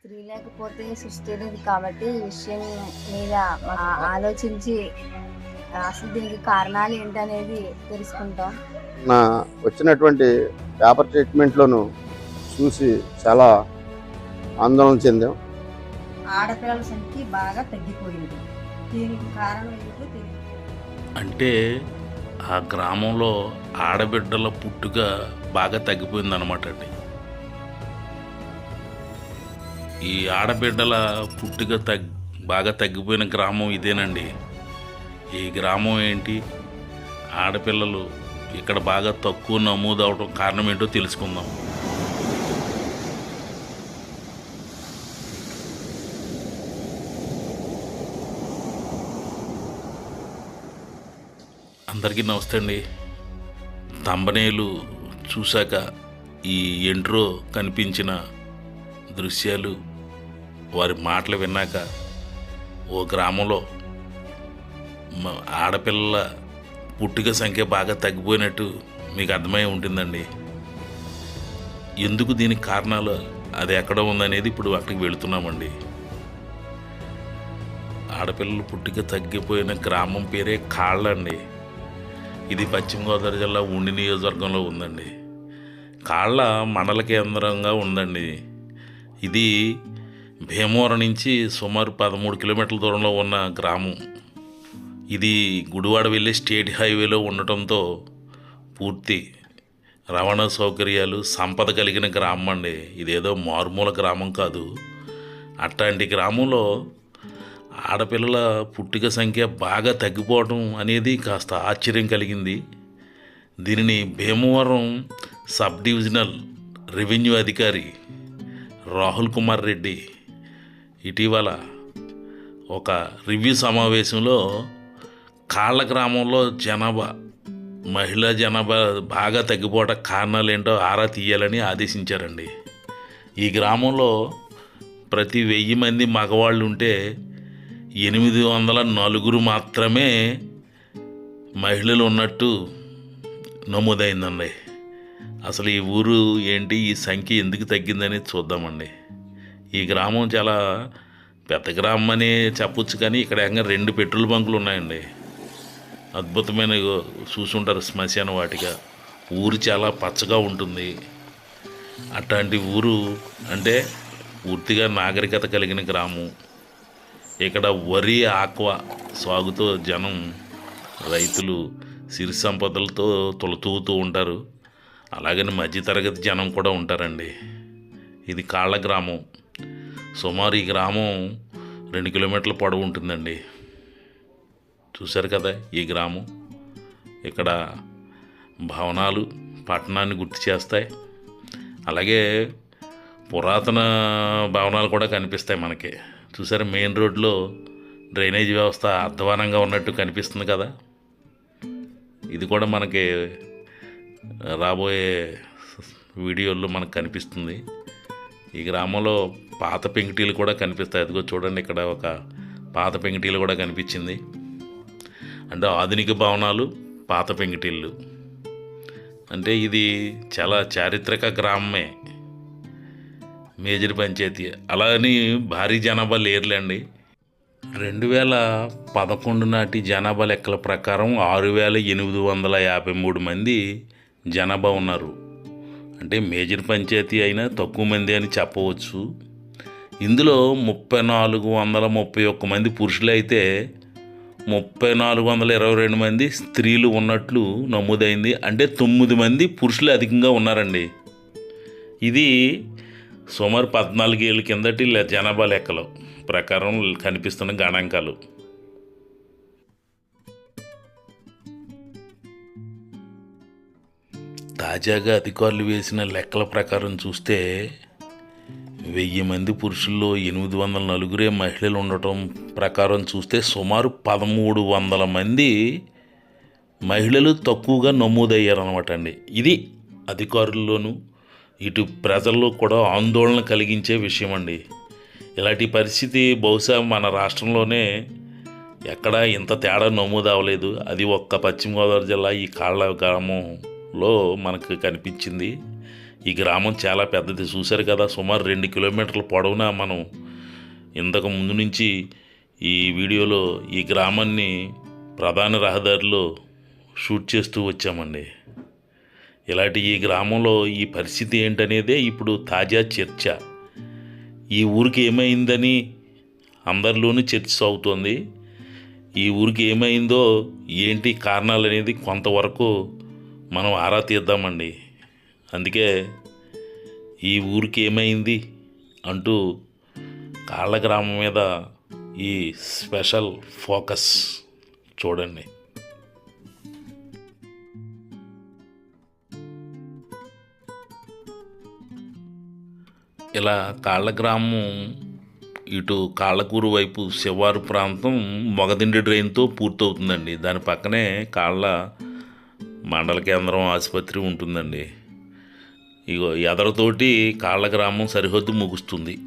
స్త్రీ లేకపోతే సృష్టి లేదు కాబట్టి ఈ విషయం మీద ఆలోచించి అసలు దీనికి కారణాలు ఏంటనేది తెలుసుకుంటాం. నా వచ్చినటువంటి పేపర్ ట్రీట్మెంట్లోను చూసి చాలా ఆందోళన చెందాం. ఆడపిల్లల సంఖ్య బాగా తగ్గిపోయింది. దీనికి కారణం ఏంటో తెలియదు. అంటే ఆ గ్రామంలో ఆడబిడ్డల పుట్టుక బాగా తగ్గిపోయిందన్నమాట అండి. ఈ ఆడబిడ్డల పుట్టుక తగ్ బాగా తగ్గిపోయిన గ్రామం ఇదేనండి. ఈ గ్రామం ఏంటి? ఆడపిల్లలు ఇక్కడ బాగా తక్కువ నమోదు అవడం కారణం ఏంటో తెలుసుకుందాం. అందరికీ నమస్తే అండి. తంబనేలు చూశాక ఈ ఎంట్రో కనిపించిన దృశ్యాలు వారి మాటలు విన్నాక ఓ గ్రామంలో ఆడపిల్ల ఆడపిల్లల పుట్టుక సంఖ్య బాగా తగ్గిపోయినట్టు మీకు అర్థమై ఉంటుందండి. ఎందుకు దీనికి కారణాలు అది ఎక్కడ ఉందనేది ఇప్పుడు అక్కడికి వెళుతున్నామండి. ఆడపిల్లలు పుట్టుక తగ్గిపోయిన గ్రామం పేరే కాళ్ళండి. ఇది పశ్చిమ గోదావరి జిల్లా ఉండి నియోజకవర్గంలో ఉందండి. కాళ్ళ మండల కేంద్రంగా ఉందండి. ఇది భీమవరం నుంచి సుమారు పదమూడు కిలోమీటర్ల దూరంలో ఉన్న గ్రామం. ఇది గుడివాడ వెళ్ళే స్టేట్ హైవేలో ఉండటంతో పూర్తి రవాణా సౌకర్యాలు సంపద కలిగిన గ్రామం అండి. ఇదేదో మారుమూల గ్రామం కాదు. అట్లాంటి గ్రామంలో ఆడపిల్లల పుట్టుక సంఖ్య బాగా తగ్గిపోవడం అనేది కాస్త ఆశ్చర్యం కలిగింది. దీనిని భీమవరం సబ్ డివిజనల్ రెవెన్యూ అధికారి రాహుల్ కుమార్ రెడ్డి ఇటీవల ఒక రివ్యూ సమావేశంలో కాళ్ళ గ్రామంలో జనాభా మహిళా జనాభా బాగా తగ్గిపోవటం కారణాలు ఏంటో ఆరా తీయాలని ఆదేశించారండి. ఈ గ్రామంలో ప్రతి వెయ్యి మంది మగవాళ్ళు ఉంటే ఎనిమిది వందల నలుగురు మాత్రమే మహిళలు ఉన్నట్టు నమోదైందండి. అసలు ఈ ఊరు ఏంటి ఈ సంఖ్య ఎందుకు తగ్గిందని చూద్దామండి. ఈ గ్రామం చాలా పెద్ద గ్రామం అని చెప్పొచ్చు కానీ ఇక్కడ ఏకంగా రెండు పెట్రోల్ బంకులు ఉన్నాయండి. అద్భుతమైన చూసుంటారు శ్మశాన వాటిగా. ఊరు చాలా పచ్చగా ఉంటుంది. అట్లాంటి ఊరు అంటే పూర్తిగా నాగరికత కలిగిన గ్రామం. ఇక్కడ వరి ఆక్వా సాగుతో జనం రైతులు సిరి సంపదలతో తొలతూగుతూ ఉంటారు. అలాగని మధ్యతరగతి జనం కూడా ఉంటారండి. ఇది కాళ్ళ గ్రామం. సుమారు ఈ గ్రామం రెండు కిలోమీటర్ల పొడవు ఉంటుందండి. చూశారు కదా ఈ గ్రామం? ఇక్కడ భవనాలు పట్టణాన్ని గుర్తు చేస్తాయి. అలాగే పురాతన భవనాలు కూడా కనిపిస్తాయి మనకి. చూసారు మెయిన్ రోడ్లో డ్రైనేజ్ వ్యవస్థ అధ్వానంగా ఉన్నట్టు కనిపిస్తుంది కదా? ఇది కూడా మనకి రాబోయే వీడియోల్లో మనకు కనిపిస్తుంది. ఈ గ్రామంలో పాత పెంకుటీలు కూడా కనిపిస్తాయి. అదిగో చూడండి ఇక్కడ ఒక పాత పెంకుటీలు కూడా కనిపించింది. అంటే ఆధునిక భవనాలు పాత పెంకిటీళ్ళు అంటే ఇది చాలా చారిత్రక గ్రామమే. మేజర్ పంచాయతీ. అలా అని భారీ జనాభా లేరులేండి. రెండు వేల పదకొండు నాటి జనాభా లెక్కల ప్రకారం ఆరు వేల ఎనిమిది వందల యాభై మూడు మంది జనాభా ఉన్నారు. అంటే మేజర్ పంచాయతీ అయినా తక్కువ మంది అని చెప్పవచ్చు. ఇందులో ముప్పై నాలుగు వందల ముప్పై ఒక్క మంది పురుషులు అయితే ముప్పై నాలుగు వందల ఇరవై రెండు మంది స్త్రీలు ఉన్నట్లు నమోదైంది. అంటే తొమ్మిది మంది పురుషులు అధికంగా ఉన్నారండి. ఇది సుమారు పద్నాలుగేళ్ళ కిందటి లె- జనాభా లెక్కలు. ప్రకారం కనిపిస్తున్న గణాంకాలు. తాజాగా అధికారులు వేసిన లెక్కల ప్రకారం చూస్తే వెయ్యి మంది పురుషుల్లో ఎనిమిది వందల నలుగురే మహిళలు ఉండటం ప్రకారం చూస్తే సుమారు పదమూడు వందల మంది మహిళలు తక్కువగా నమోదయ్యారనమాట అండి. ఇది అధికారుల్లోనూ ఇటు ప్రజల్లో కూడా ఆందోళన కలిగించే విషయం అండి ఇలాంటి పరిస్థితి బహుశా మన రాష్ట్రంలోనే ఎక్కడా ఇంత తేడా నమోదు అవ్వలేదు అది ఒక్క పశ్చిమ గోదావరి జిల్లా ఈ కాళ్ళ లో మనకు కనిపించింది. ఈ గ్రామం చాలా పెద్దది. చూశారు కదా సుమారు రెండు కిలోమీటర్ల పొడవునా మనం ఇంతకు ముందు నుంచి ఈ వీడియోలో ఈ గ్రామాన్ని ప్రధాన రహదారిలో షూట్ చేస్తూ వచ్చామండి. ఇలాంటి ఈ గ్రామంలో ఈ పరిస్థితి ఏంటనేదే ఇప్పుడు తాజా చర్చ. ఈ ఊరికి ఏమైందని అందరిలోనూ చర్చ సాగుతోంది. ఈ ఊరికి ఏమైందో ఏంటి కారణాలు అనేది కొంతవరకు మనం ఆరా తీద్దామండి. అందుకే ఈ ఊరికి ఏమైంది అంటూ కాళ్ళ గ్రామం మీద ఈ స్పెషల్ ఫోకస్ చూడండి. ఇలా కాళ్ళ గ్రామం ఇటు కాళ్ళకూరు వైపు శివారు ప్రాంతం మొగదిండి డ్రైన్తో పూర్తవుతుందండి. దాని పక్కనే కాళ్ళ మండల కేంద్రం ఆసుపత్రి ఉంటుందండి. ఇగో ఎదరతోటి కాళ్ళ గ్రామం సరిహద్దు ముగుస్తుంది.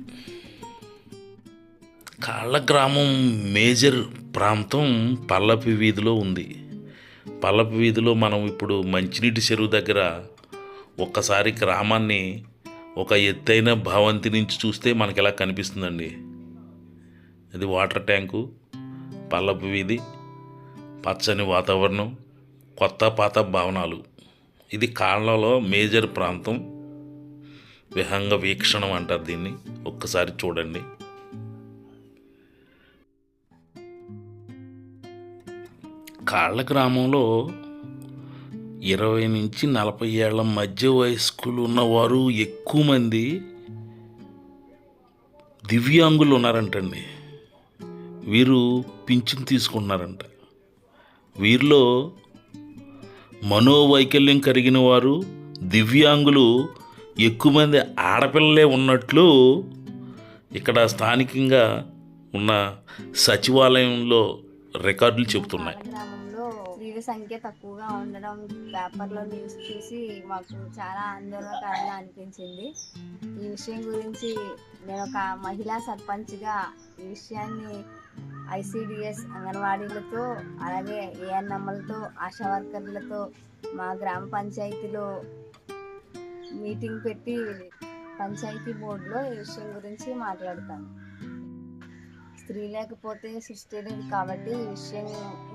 కాళ్ళ గ్రామం మేజర్ ప్రాంతం పల్లపి వీధిలో ఉంది. పల్లపి వీధిలో మనం ఇప్పుడు మంచినీటి చెరువు దగ్గర ఒక్కసారి గ్రామాన్ని ఒక ఎత్తైన భవంతి నుంచి చూస్తే మనకి ఎలా కనిపిస్తుందండి. ఇది వాటర్ ట్యాంకు పల్లపు వీధి పచ్చని వాతావరణం. కొత్త పాత భవనాలు. ఇది కాళ్ళలో మేజర్ ప్రాంతం. విహంగ వీక్షణం అంటారు దీన్ని. ఒక్కసారి చూడండి. కాళ్ళ గ్రామంలో ఇరవై నుంచి నలభై ఏళ్ళ మధ్య వయస్కులు ఉన్నవారు ఎక్కువ మంది దివ్యాంగులు ఉన్నారంటండి. వీరు పింఛన్ తీసుకుంటున్నారంట. వీరిలో మనోవైకల్యం కలిగిన వారు దివ్యాంగులు ఎక్కువ మంది ఆడపిల్లలే ఉన్నట్లు ఇక్కడ స్థానికంగా ఉన్న సచివాలయంలో రికార్డులు చెబుతున్నాయి. గ్రామంలో సంఖ్య తక్కువగా ఉండడం పేపర్లో న్యూస్ చూసి మాకు చాలా ఆందోళనకరంగా అనిపించింది. ఈ విషయం గురించి నేను ఒక మహిళా సర్పంచ్గా ఈ విషయాన్ని ఐసిడిఎస్ అంగన్వాడీలతో అలాగే ఏఎన్ఎంలతో ఆశా వర్కర్లతో మా గ్రామ పంచాయతీలో మీటింగ్ పెట్టి పంచాయతీ బోర్డులో ఈ విషయం గురించి మాట్లాడతాను. స్త్రీ లేకపోతే సృష్టి లేదు కాబట్టి ఈ విషయం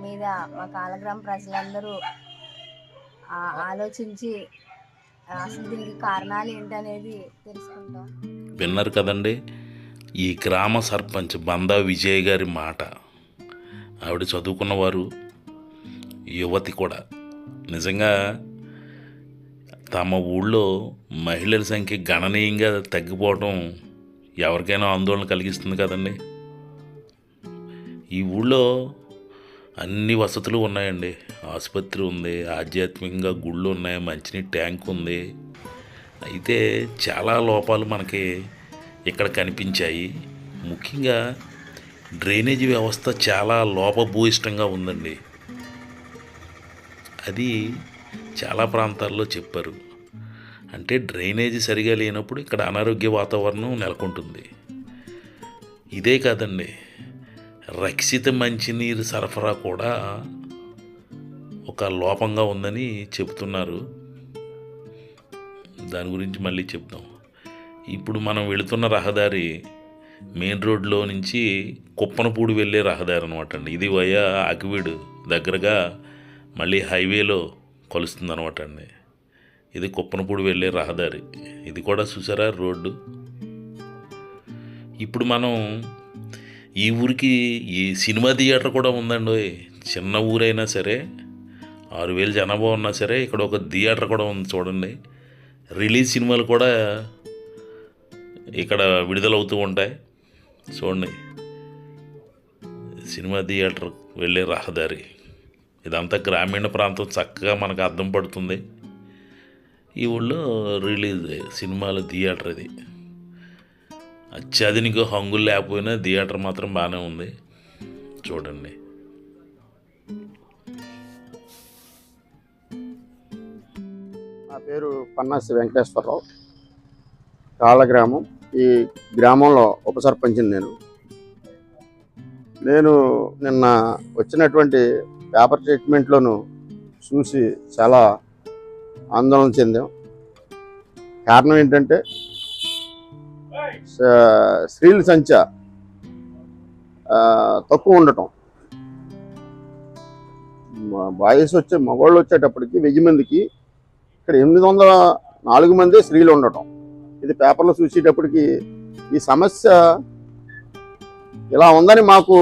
మీద మా కాలగ్రామ ప్రజలందరూ ఆలోచించి అసలు దీనికి కారణాలు ఏంటనేది తెలుసుకుంటాం. విన్నారు కదండి. ఈ గ్రామ సర్పంచ్ బందా విజయ్ గారి మాట. ఆవిడ చదువుకున్నవారు యువతి కూడా. నిజంగా తమ ఊళ్ళో మహిళల సంఖ్య గణనీయంగా తగ్గిపోవడం ఎవరికైనా ఆందోళన కలిగిస్తుంది కదండి. ఈ ఊళ్ళో అన్ని వసతులు ఉన్నాయండి. ఆసుపత్రి ఉంది ఆధ్యాత్మికంగా గుళ్ళు ఉన్నాయి మంచినీటి ట్యాంక్ ఉంది. అయితే చాలా లోపాలు మనకి ఇక్కడ కనిపించాయి. ముఖ్యంగా డ్రైనేజీ వ్యవస్థ చాలా లోపభూయిష్టంగా ఉందండి. అది చాలా ప్రాంతాల్లో చెప్పారు. అంటే డ్రైనేజీ సరిగా లేనప్పుడు ఇక్కడ అనారోగ్య వాతావరణం నెలకొంటుంది. ఇదే కాదండి రక్షిత మంచినీరు సరఫరా కూడా ఒక లోపంగా ఉందని చెబుతున్నారు. దాని గురించి మళ్ళీ చెప్తాం ఇప్పుడు మనం వెళుతున్న రహదారి మెయిన్ రోడ్లో నుంచి కుప్పనపూడి వెళ్ళే రహదారి అనమాట అండి. ఇది వయా అకివీడు దగ్గరగా మళ్ళీ హైవేలో కలుస్తుంది అనమాట అండి. ఇది కుప్పనపూడి వెళ్ళే రహదారి. ఇది కూడా చూసారా? రోడ్డు. ఇప్పుడు మనం ఈ ఊరికి ఈ సినిమా థియేటర్ కూడా ఉందండి. ఓయ్. చిన్న ఊరైనా సరే ఆరు వేలు జనాభా ఉన్నా సరే ఇక్కడ ఒక థియేటర్ కూడా ఉంది చూడండి. రిలీజ్ సినిమాలు కూడా ఇక్కడ విడుదలవుతూ ఉంటాయి. చూడండి. సినిమా థియేటర్ వెళ్ళే రహదారి. ఇదంతా గ్రామీణ ప్రాంతం చక్కగా మనకు అర్థం పడుతుంది. ఈ ఊళ్ళో రిలీజ్ సినిమాల థియేటర్ ఇది. అత్యాధునిక హంగులు లేకపోయినా థియేటర్ మాత్రం బాగానే ఉంది. చూడండి. నా పేరు పన్నాసి వెంకటేశ్వరరావు. కాళ్ళ గ్రామం. ఈ గ్రామంలో ఉప నేను. నేను నిన్న వచ్చినటువంటి పేపర్ ట్రీట్మెంట్లోను చూసి చాలా ఆందోళన చెందాం. కారణం ఏంటంటే స్త్రీల సంఖ్య తక్కువ ఉండటం. బాయ్స్ వచ్చే మగవాళ్ళు వచ్చేటప్పటికి వెయ్యి మందికి ఇక్కడ ఎనిమిది వందల నాలుగు మంది స్త్రీలు ఉండటం. ఇది పేపర్లో చూసేటప్పటికి ఈ సమస్య ఇలా ఉందని మాకు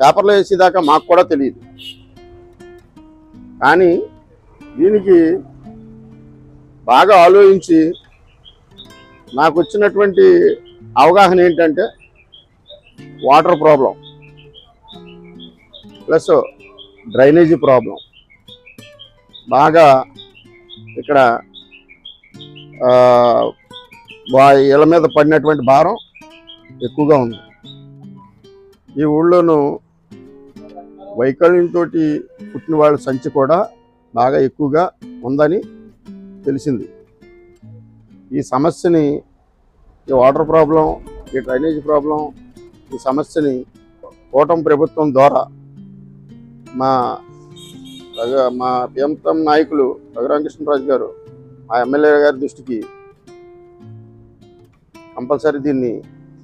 పేపర్లో వేసేదాకా మాకు కూడా తెలియదు. కానీ దీనికి బాగా ఆలోచించి నాకు వచ్చినటువంటి అవగాహన ఏంటంటే water problem plus drainage problem. బాగా ఇక్కడ ఇళ్ళ మీద పడినటువంటి భారం ఎక్కువగా ఉంది. ఈ ఊళ్ళోనూ వైకల్యంతో పుట్టిన వాళ్ళ సంచి కూడా బాగా ఎక్కువగా ఉందని తెలిసింది. ఈ సమస్యని ఈ వాటర్ ప్రాబ్లం ఈ డ్రైనేజ్ ప్రాబ్లం ఈ సమస్యని కూటమి ప్రభుత్వం ద్వారా మా మా పిఎంతం నాయకులు రఘురామకృష్ణరాజు గారు మా ఎమ్మెల్యే గారి దృష్టికి కంపల్సరీ దీన్ని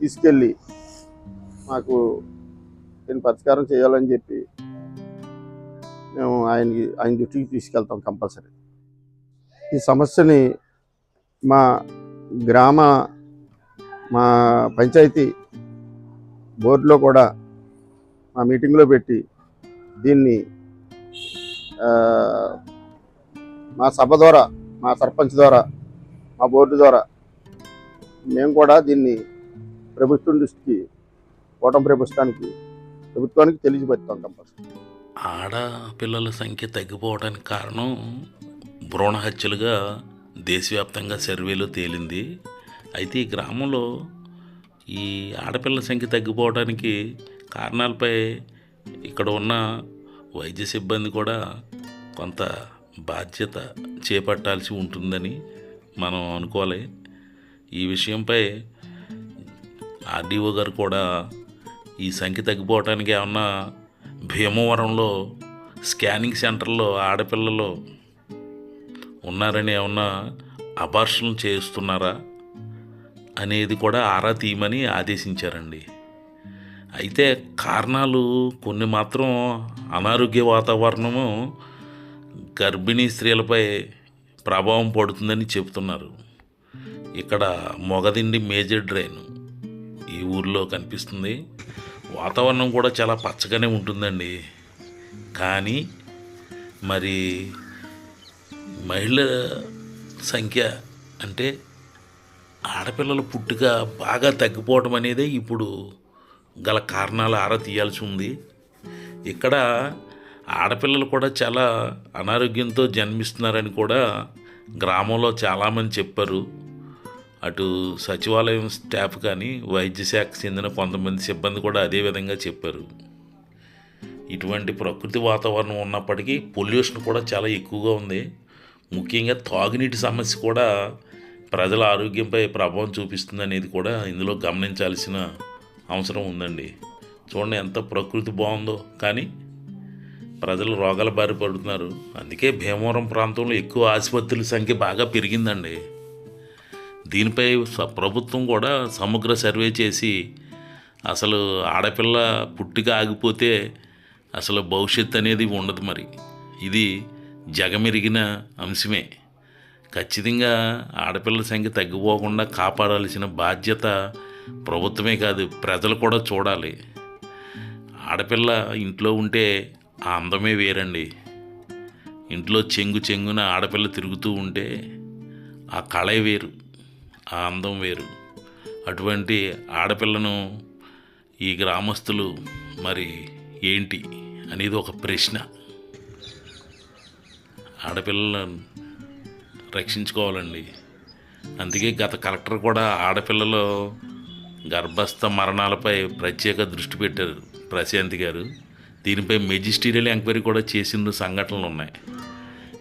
తీసుకెళ్ళి మాకు దీన్ని పరిష్కారం చేయాలని చెప్పి మేము ఆయనకి ఆయన దృష్టికి తీసుకెళ్తాం కంపల్సరీ. ఈ సమస్యని మా గ్రామ మా పంచాయతీ బోర్డులో కూడా మా మీటింగ్లో పెట్టి దీన్ని మా సభ ద్వారా మా సర్పంచ్ ద్వారా మా బోర్డు ద్వారా మేము కూడా దీన్ని ప్రభుత్వం దృష్టికి కూటమి ప్రభుత్వానికి ప్రభుత్వానికి తెలియజెప్తాం కంపల్సరీ ఆడపిల్లల సంఖ్య తగ్గిపోవడానికి కారణం భ్రూణ హత్యలుగా దేశవ్యాప్తంగా సర్వేలో తేలింది. అయితే ఈ గ్రామంలో ఈ ఆడపిల్లల సంఖ్య తగ్గిపోవడానికి కారణాలపై ఇక్కడ ఉన్న వైద్య సిబ్బంది కూడా కొంత బాధ్యత చేపట్టాల్సి ఉంటుందని మనం అనుకోవాలి. ఈ విషయంపై ఆర్డీఓ గారు కూడా ఈ సంఖ్య తగ్గిపోవటానికి ఏమన్నా భీమవరంలో స్కానింగ్ సెంటర్లో ఆడపిల్లలు ఉన్నారని ఏమన్నా అబార్షన్లు చేస్తున్నారా అనేది కూడా ఆరా తీయమని ఆదేశించారండి. అయితే కారణాలు కొన్ని మాత్రం అనారోగ్య వాతావరణము గర్భిణీ స్త్రీలపై ప్రభావం పడుతుందని చెబుతున్నారు. ఇక్కడ మొగదిండి మేజర్ డ్రైన్. ఈ ఊర్లో కనిపిస్తుంది. వాతావరణం కూడా చాలా పచ్చగానే ఉంటుందండి. కానీ మరి మహిళల సంఖ్య అంటే ఆడపిల్లల పుట్టుక బాగా తగ్గిపోవడం అనేదే ఇప్పుడు గల కారణాలు ఆరా తీయాల్సి ఉంది. ఇక్కడ ఆడపిల్లలు కూడా చాలా అనారోగ్యంతో జన్మిస్తున్నారని కూడా గ్రామంలో చాలామంది చెప్పారు. అటు సచివాలయం స్టాఫ్ కానీ వైద్య శాఖకు చెందిన కొంతమంది సిబ్బంది కూడా అదే విధంగా చెప్పారు. ఇటువంటి ప్రకృతి వాతావరణం ఉన్నప్పటికీ పొల్యూషన్ కూడా చాలా ఎక్కువగా ఉంది. ముఖ్యంగా తాగునీటి సమస్య కూడా ప్రజల ఆరోగ్యంపై ప్రభావం చూపిస్తుంది అనేది కూడా ఇందులో గమనించాల్సిన అవసరం ఉందండి. చూడండి ఎంత ప్రకృతి బాగుందో. కానీ ప్రజలు రోగాల బారి పడుతున్నారు. అందుకే భీమవరం ప్రాంతంలో ఎక్కువ ఆసుపత్రుల సంఖ్య బాగా పెరిగిందండి. దీనిపై స- ప్రభుత్వం కూడా సమగ్ర సర్వే చేసి అసలు ఆడపిల్ల పుట్టిక ఆగిపోతే అసలు భవిష్యత్తు అనేది ఉండదు మరి. ఇది జగమెరిగిన అంశమే. ఖచ్చితంగా ఆడపిల్లల సంఖ్య తగ్గిపోకుండా కాపాడాల్సిన బాధ్యత ప్రభుత్వమే కాదు ప్రజలు కూడా చూడాలి. ఆడపిల్ల ఇంట్లో ఉంటే ఆ అందమే వేరండి. ఇంట్లో చెంగు చెంగున ఆడపిల్ల తిరుగుతూ ఉంటే ఆ కళే వేరు. ఆ అందం వేరు. అటువంటి ఆడపిల్లను ఈ గ్రామస్తులు మరి ఏంటి అనేది ఒక ప్రశ్న. ఆడపిల్లలను రక్షించుకోవాలండి. అందుకే గత కలెక్టర్ కూడా ఆడపిల్లలు గర్భస్థ మరణాలపై ప్రత్యేక దృష్టి పెట్టారు ప్రశాంత్ గారు. దీనిపై మెజిస్టీరియల్ ఎంక్వైరీ కూడా చేసిన సంఘటనలు ఉన్నాయి.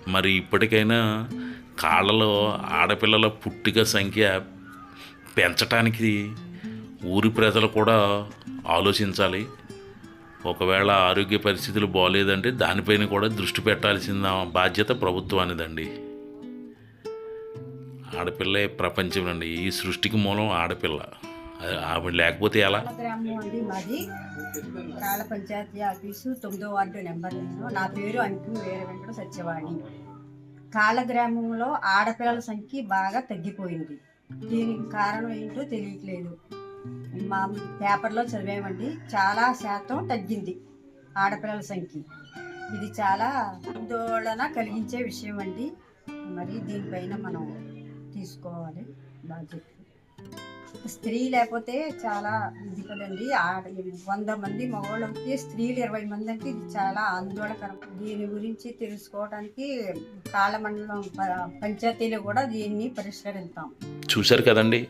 మరి ఇప్పటికైనా కాళ్ళలో ఆడపిల్లల పుట్టిక సంఖ్య పెంచటానికి ఊరి ప్రజలు కూడా ఆలోచించాలి. ఒకవేళ ఆరోగ్య పరిస్థితులు బాగోలేదంటే దానిపైన కూడా దృష్టి పెట్టాల్సిన బాధ్యత ప్రభుత్వానిదండి. ఆడపిల్లే ప్రపంచం అండి. ఈ సృష్టికి మూలం ఆడపిల్ల. ఆవిడ లేకపోతే ఎలా? అండి మాది. రాళ్ళ పంచాయతీ ఆఫీసు తొమ్మిదో వార్డు నెంబర్ నా పేరు అంకు వేరే వెంకట సత్యవాణి. కాళ్ళ గ్రామంలో ఆడపిల్లల సంఖ్య బాగా తగ్గిపోయింది. దీనికి కారణం ఏంటో తెలియట్లేదు. మా పేపర్లో చదివామండి. చాలా శాతం తగ్గింది ఆడపిల్లల సంఖ్య. ఇది చాలా ఆందోళన కలిగించే విషయం అండి మరి దీనిపైన మనం తీసుకోవాలి బాధ్యత. స్త్రీ లేకపోతే చాలా ఇది కదండి. వంద మంది మగవాళ్ళకి స్త్రీలు ఇరవై మంది ఇది చాలా ఆందోళనకరం. దీని గురించి తెలుసుకోవడానికి కాలమండలం పంచాయతీలో కూడా దీన్ని పరిష్కరిస్తాం చూశారు కదండి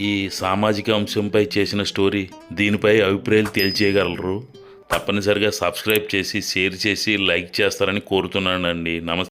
ఈ సామాజిక అంశంపై చేసిన స్టోరీ దీనిపై అభిప్రాయాలు తెలియజేయగలరు తప్పనిసరిగా సబ్స్క్రైబ్ చేసి షేర్ చేసి లైక్ చేస్తారని కోరుతున్నానండి. నమస్తే